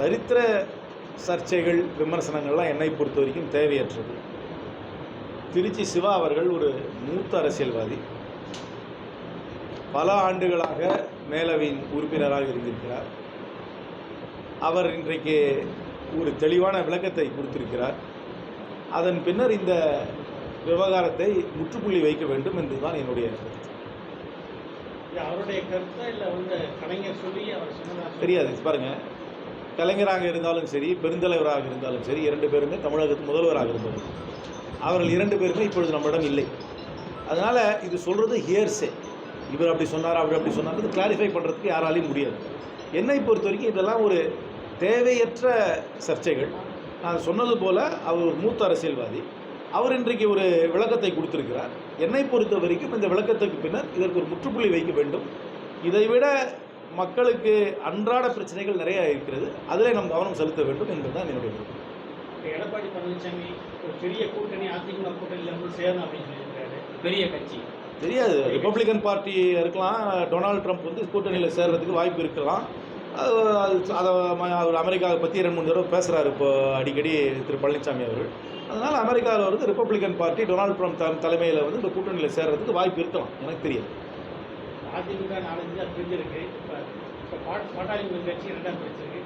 சரித்திர சர்ச்சைகள் விமர்சனங்கள்லாம் என்னை பொறுத்த வரைக்கும் தேவையற்றது. திருச்சி சிவா அவர்கள் ஒரு மூத்த அரசியல்வாதி. பல ஆண்டுகளாக மேலவையின் உறுப்பினராக இருந்திருக்கிறார். அவர் இன்றைக்கு ஒரு தெளிவான விளக்கத்தை கொடுத்திருக்கிறார். அதன் பின்னர் இந்த விவகாரத்தை முற்றுப்புள்ளி வைக்க வேண்டும் என்பதுதான் என்னுடைய கருத்து. அவருடைய கருத்தா இல்ல வந்து கலைஞர் சொல்லி அவர் தெரியாது பாருங்க. கலைஞராக இருந்தாலும் சரி பெருந்தலைவராக இருந்தாலும் சரி இரண்டு பேருமே தமிழகத்து முதல்வராக இருந்தவர் அவர்கள் இரண்டு பேருமே இப்பொழுது நம்மிடம் இல்லை. அதனால் இது சொல்கிறது ஹியர்ஸே இவர் அப்படி சொன்னார் அவர் அப்படி சொன்னார் கிளாரிஃபை பண்ணுறதுக்கு யாராலையும் முடியாது. என்னை பொறுத்த வரைக்கும் இதெல்லாம் ஒரு தேவையற்ற சர்ச்சைகள். நான் சொன்னது போல் அவர் ஒரு மூத்த அரசியல்வாதி. அவர் இன்றைக்கு ஒரு விளக்கத்தை கொடுத்திருக்கிறார். என்னை பொறுத்த வரைக்கும் இந்த விளக்கத்துக்கு பின்னர் இதற்கு ஒரு முற்றுப்புள்ளி வைக்க வேண்டும். இதைவிட மக்களுக்கு அன்றாட பிரச்சனைகள் நிறைய இருக்கிறது. அதில் நாம் கவனம் செலுத்த வேண்டும் என்பதுதான் என்னுடைய விருப்பம். இப்ப எடப்பாடி பழனிசாமி ஒரு பெரிய கூட்டணி அதிமுக கூட்டணியில வந்து சேரணும் அப்படின்னு பெரிய கட்சி. தெரியாது. ரிப்பப்ளிகன் பார்ட்டி இருக்கலாம். டொனால்ட் ட்ரம்ப் வந்து கூட்டணியில் சேர்றதுக்கு வாய்ப்பு இருக்கலாம். அது அவர் அமெரிக்காவை பற்றி ரெண்டு மூணு தடவை பேசுகிறாரு இப்போ அடிக்கடி திரு பழனிசாமி அவர்கள். அதனால் அமெரிக்காவில் வந்து ரிப்பப்ளிகன் பார்ட்டி டொனால்ட் ட்ரம்ப் தலைமையில் வந்து இந்த கூட்டணியில் சேர்றதுக்கு வாய்ப்பு இருக்கலாம். எனக்கு தெரியாது. அதிமுக நாலஞ்சு அது பிரிஞ்சிருக்கு இப்போ இப்போ பாட் பாட்டாளி கட்சி ரெண்டாம் பிரிச்சிருக்கு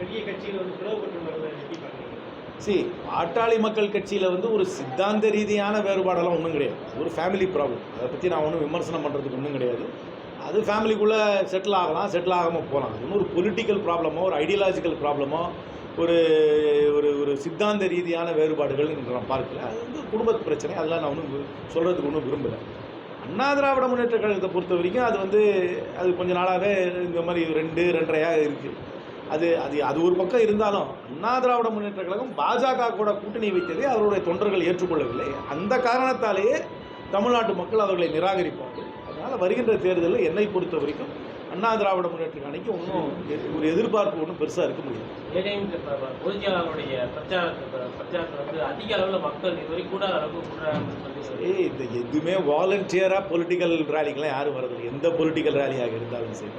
பெரிய கட்சியில் வந்து பிளவுபட்டு வருவதை எப்படி பார்க்குறீங்க. சி பாட்டாளி மக்கள் கட்சியில் வந்து ஒரு சித்தாந்த ரீதியான வேறுபாடெல்லாம் ஒன்றும் கிடையாது. ஒரு ஃபேமிலி ப்ராப்ளம் அதை பற்றி நான் ஒன்றும் விமர்சனம் பண்ணுறதுக்கு ஒன்றும் கிடையாது. அது ஃபேமிலிக்குள்ளே செட்டில் ஆகலாம் செட்டில் ஆகாமல் போகலாம். அது ஒரு பொலிட்டிக்கல் ப்ராப்ளமோ ஒரு ஐடியாலஜிக்கல் ப்ராப்ளமோ ஒரு ஒரு ஒரு சித்தாந்த ரீதியான வேறுபாடுகள் என்று நான் பார்க்கல. அது வந்து குடும்பத்து பிரச்சனை. அதெல்லாம் நான் ஒன்றும் சொல்கிறதுக்கு ஒன்றும் விரும்பலை. அண்ணா திராவிட முன்னேற்ற கழகத்தை பொறுத்த வரைக்கும் அது வந்து அது கொஞ்ச நாளாகவே இந்த மாதிரி ரெண்டு ரெண்டரையாக இருக்குது அது அது அது ஒரு பக்கம் இருந்தாலும் அண்ணா திராவிட முன்னேற்ற கழகம் பாஜக கூட கூட்டணி வைத்ததை அவருடைய தொண்டர்கள் ஏற்றுக்கொள்ளவில்லை. அந்த காரணத்தாலேயே தமிழ்நாட்டு மக்கள் அவர்களை நிராகரிப்பார்கள். அதனால் வருகின்ற தேர்தலில் என்னை பொறுத்த வரைக்கும் அண்ணா திராவிட முன்னேற்ற அணிக்கு ஒன்றும் ஒரு எதிர்பார்ப்பு ஒன்றும் பெருசாக இருக்க முடியாது. பொதுச்செயலாளருடைய பிரச்சாரத்தை பிரச்சாரத்தை வந்து அதிக அளவில் மக்கள் இதுவரை கூட அளவுக்கு ஏய் இந்த எதுவுமே வாலண்டியராக பொலிட்டிக்கல் ரேலிக்கெலாம் யாரும் வரதில்லை. எந்த பொலிட்டிக்கல் ரேலியாக இருந்தாலும் சரி.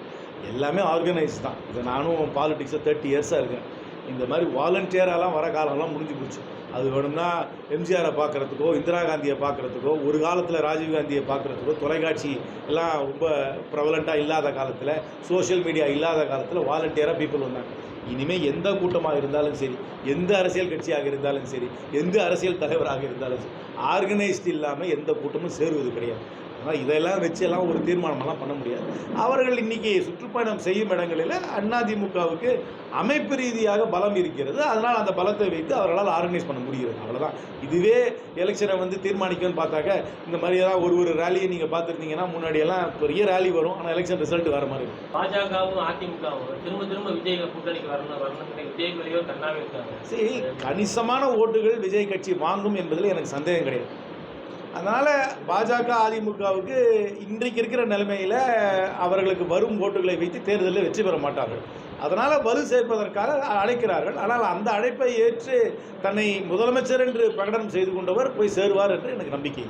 எல்லாமே ஆர்கனைஸ் தான். இதை நானும் பாலிடிக்ஸில் தேர்ட்டி இயர்ஸாக இருக்கேன். இந்த மாதிரி வாலண்டியராலாம் வர காலம்லாம் முடிஞ்சு போச்சு. அது வேணும்னா எம்ஜிஆரை பார்க்குறதுக்கோ இந்திரா காந்தியை பார்க்குறதுக்கோ ஒரு காலத்தில் ராஜீவ் காந்தியை பார்க்குறதுக்கோ தொலைக்காட்சி எல்லாம் ரொம்ப ப்ரவலண்ட்டாக இல்லாத காலத்தில் சோஷியல் மீடியா இல்லாத காலத்தில் வாலண்டியராக பீப்புள் வந்தாங்க. இனிமேல் எந்த கூட்டமாக இருந்தாலும் சரி எந்த அரசியல் கட்சியாக இருந்தாலும் சரி எந்த அரசியல் தலைவராக இருந்தாலும் சரி ஆர்கனைஸ்டு இல்லாமல் எந்த கூட்டமும் சேருவது கிடையாது. ஆனால் இதெல்லாம் வச்சு எல்லாம் ஒரு தீர்மானமெல்லாம் பண்ண முடியாது. அவர்கள் இன்னைக்கு சுற்றுப்பயணம் செய்யும் இடங்களில் அதிமுகவுக்கு அமைப்பு ரீதியாக பலம் இருக்கிறது. அதனால் அந்த பலத்தை வைத்து அவர்களால் ஆர்கனைஸ் பண்ண முடிகிறது. அவ்வளோதான் இதுவே எலெக்ஷனை வந்து தீர்மானிக்கும்னு பார்த்தாக்க இந்த மாதிரி ஏதாவது ஒரு ஒரு ரேலியை நீங்கள் பார்த்துருந்தீங்கன்னா முன்னாடியெல்லாம் பெரிய ரேலி வரும். ஆனால் எலெக்ஷன் ரிசல்ட் வேறு மாதிரி இருக்கும் பாஜகவும் அதிமுகவும் திரும்ப திரும்ப விஜய் கூட்டணிக்கு வரணும் வரணும் விஜய் மேலேயோ கண்ணாவே இருக்காங்க. சரி கணிசமான ஓட்டுகள் விஜய் கட்சி வாங்கும் என்பதில் எனக்கு சந்தேகம் கிடையாது. அதனால் பாஜக அதிமுகவுக்கு இன்றைக்கு இருக்கிற நிலைமையில் அவர்களுக்கு வரும் ஓட்டுகளை வைத்து தேர்தலில் வெற்றி பெற மாட்டார்கள். அதனால் வலு சேர்ப்பதற்காக அழைக்கிறார்கள். ஆனால் அந்த அழைப்பை ஏற்று தன்னை முதலமைச்சர் என்று பிரகடனம் செய்து கொண்டவர் போய் சேருவார் என்று எனக்கு நம்பிக்கை